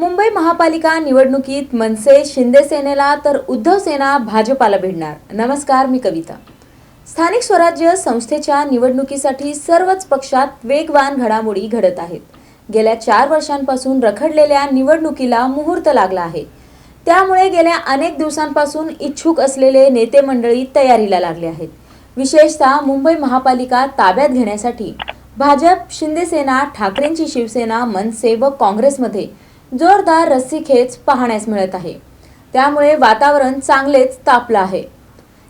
मुंबई महापालिका निवडणुकीत मनसे शिंदे सेनेला तर उद्धव सेना भाजपाला भिडणार. नमस्कार मी कविता. स्थानिक स्वराज्य संस्थेच्या निवडणुकीसाठी सर्वच पक्षात वेगवान घडामोडी घडत आहेत. गेल्या चार वर्षांपासून रखडलेल्या निवडणुकीला मुहूर्त लागला आहे. त्यामुळे गेल्या अनेक दिवसांपासून इच्छुक असलेले नेते मंडळी तयारीला लागले आहेत. विशेषतः मुंबई महापालिका ताब्यात घेण्यासाठी भाजप शिंदेसेना ठाकरेंची शिवसेना मनसे व काँग्रेसमध्ये जोरदार रस्सीखेच पाहण्यास मिळत आहे. त्यामुळे वातावरण चांगलेच तापलं आहे.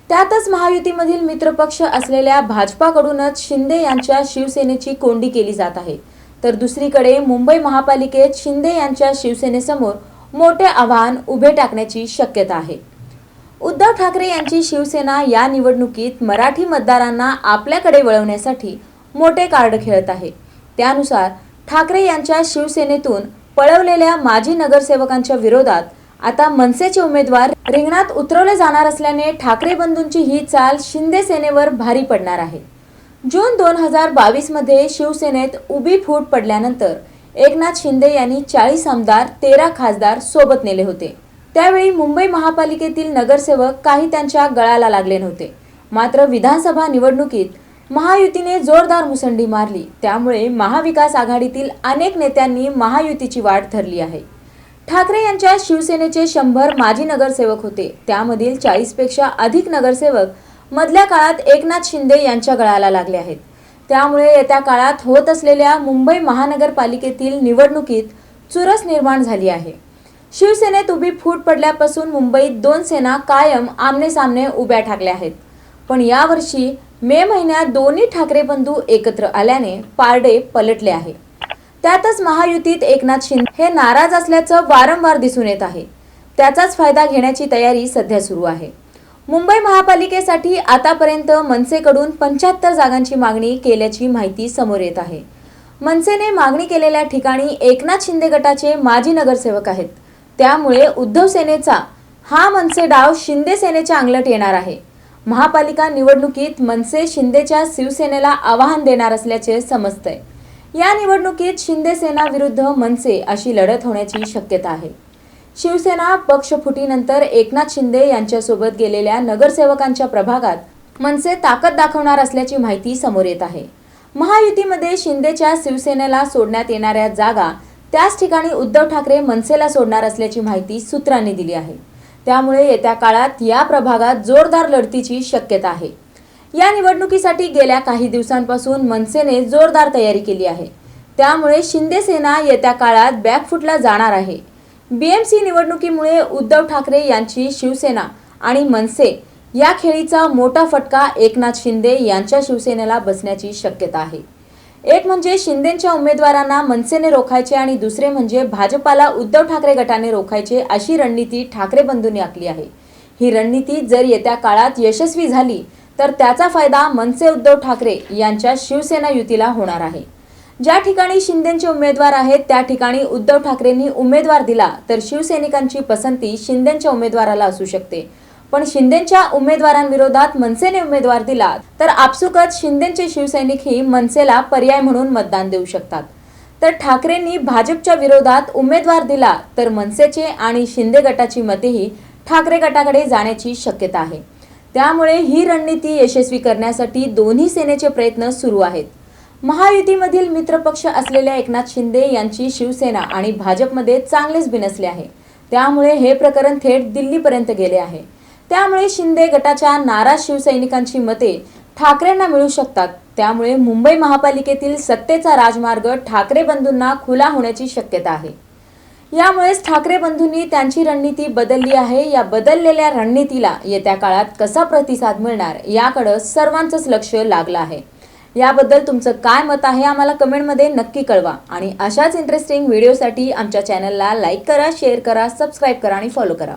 त्यातच महायुतीमधील मित्रपक्ष असलेल्या भाजपाकडूनच शिंदे यांच्या शिवसेनेची कोंडी केली जात आहे. तर दुसरीकडे मुंबई महापालिकेत शिंदे यांच्या शिवसेनेसमोर मोठे आव्हान उभे टाकण्याची शक्यता आहे. उद्धव ठाकरे यांची शिवसेना या निवडणुकीत मराठी मतदारांना आपल्याकडे वळवण्यासाठी मोठे कार्ड खेळत आहे. त्यानुसार ठाकरे यांच्या शिवसेनेतून पळवलेल्या माजी नगरसेवकांच्या विरोधात आता मनसेचे उमेदवार रिंगणात उतरवले जाणार असल्याने ठाकरे बंधूंची ही चाल शिंदे सेनेवर भारी पडणार आहे. जून दोन हजार बावीसमध्ये शिवसेनेत उभी फूट पडल्यानंतर एकनाथ शिंदे यांनी चाळीस आमदार तेरा खासदार सोबत नेले होते. त्यावेळी मुंबई महापालिकेतील नगरसेवक काही त्यांच्या गळाला लागले नव्हते. मात्र विधानसभा निवडणुकीत महायुतीने जोरदार मुसंडी मारली. त्यामुळे महाविकास आघाडीतील अनेक नेत्यांनी महायुतीची वाट धरली आहे. ठाकरे यांच्या शिवसेनेचे शंभर माजी नगरसेवक होते. त्यामधील चाळीसपेक्षा अधिक नगरसेवक मधल्या काळात एकनाथ शिंदे यांच्या गळाला लागले आहेत. त्यामुळे येत्या काळात होत असलेल्या मुंबई महानगरपालिकेतील निवडणुकीत चुरस निर्माण झाली आहे. शिवसेनेत उभी फूट पडल्यापासून मुंबईत दोन सेना कायम आमने सामने उभ्या ठाकल्या आहेत. पण यावर्षी मे महिन्यात दोन्ही ठाकरे बंधू एकत्र आल्याने पारडे पलटले आहे. त्यातच महायुतीत एकनाथ शिंदे हे नाराज असल्याचं वारंवार दिसून येत आहे. त्याचाच फायदा घेण्याची तयारी सध्या सुरू आहे. मुंबई महापालिकेसाठी आतापर्यंत मनसेकडून पंच्याहत्तर जागांची मागणी केल्याची माहिती समोर येत आहे. मनसेने मागणी केलेल्या ठिकाणी एकनाथ शिंदे गटाचे माजी नगरसेवक आहेत. त्यामुळे उद्धव सेनेचा हा मनसे डाव शिंदे सेनेच्या अंगलट येणार आहे. महापालिका निवडणुकीत मनसे शिंदेच्या शिवसेनेला आव्हान देणार असल्याचे समजतंय. या निवडणुकीत शिंदे सेना विरुद्ध मनसे अशी लढत होण्याची शक्यता आहे. शिवसेना पक्षफुटीनंतर एकनाथ शिंदे यांच्यासोबत गेलेल्या नगरसेवकांच्या प्रभागात मनसे ताकद दाखवणार असल्याची माहिती समोर येत आहे. महायुतीमध्ये शिंदेच्या शिवसेनेला सोडण्यात येणाऱ्या जागा त्याच ठिकाणी उद्धव ठाकरे मनसेला सोडणार असल्याची माहिती सूत्रांनी दिली आहे. त्यामुळे येत्या काळात या प्रभागात जोरदार लढतीची शक्यता आहे. या निवडणुकीसाठी गेल्या काही दिवसांपासून मनसेने जोरदार तयारी केली आहे. त्यामुळे शिंदे सेना येत्या काळात बॅकफुटला जाणार आहे. बीएमसी निवडणुकीमुळे उद्धव ठाकरे यांची शिवसेना आणि मनसे या खेळीचा मोठा फटका एकनाथ शिंदे यांच्या शिवसेनेला बसण्याची शक्यता आहे. एक म्हणजे शिंदेच्या उमेदवारांना मनसेने रोखायचे आणि दुसरे म्हणजे भाजपाला उद्धव ठाकरे गटाने रोखायचे अशी रणनीती ठाकरे बंधूंनी आखली आहे. ही रणनीती जर येत्या काळात यशस्वी झाली तर त्याचा फायदा मनसे उद्धव ठाकरे यांच्या शिवसेना युतीला होणार आहे. ज्या ठिकाणी शिंदेचे उमेदवार आहेत त्या ठिकाणी उद्धव ठाकरेंनी उमेदवार दिला तर शिवसैनिकांची पसंती शिंदेच्या उमेदवाराला असू शकते. पण शिंदेच्या उमेदवारांविरोधात मनसेने उमेदवार दिला तर आपसुकच शिंदेचे शिवसैनिक ही मनसेला पर्याय म्हणून मतदान देऊ शकतात. तर ठाकरेंनी भाजपच्या विरोधात उमेदवार दिला तर मनसेचे आणि शिंदे गटाची मतेही ठाकरे गटाकडे जाण्याची शक्यता आहे. त्यामुळे ही रणनीती यशस्वी करण्यासाठी दोन्ही सेनेचे प्रयत्न सुरू आहेत. महायुतीमधील मित्रपक्ष असलेल्या एकनाथ शिंदे यांची शिवसेना आणि भाजपमध्ये चांगलेच बिनसले आहे. त्यामुळे हे प्रकरण थेट दिल्लीपर्यंत गेले आहे. त्यामुळे शिंदे गटाच्या नाराज शिवसैनिकांची मते ठाकरेंना मिळू शकतात. त्यामुळे मुंबई महापालिकेतील सत्तेचा राजमार्ग ठाकरे बंधूंना खुला होण्याची शक्यता आहे. यामुळेच ठाकरे बंधूंनी त्यांची रणनीती बदलली आहे. या बदललेल्या रणनीतीला येत्या काळात कसा प्रतिसाद मिळणार याकडं सर्वांचंच लक्ष लागलं आहे. याबद्दल तुमचं काय मत आहे आम्हाला कमेंटमध्ये नक्की कळवा. आणि अशाच इंटरेस्टिंग व्हिडिओसाठी आमच्या चॅनलला लाईक करा शेअर करा सबस्क्राईब करा आणि फॉलो करा.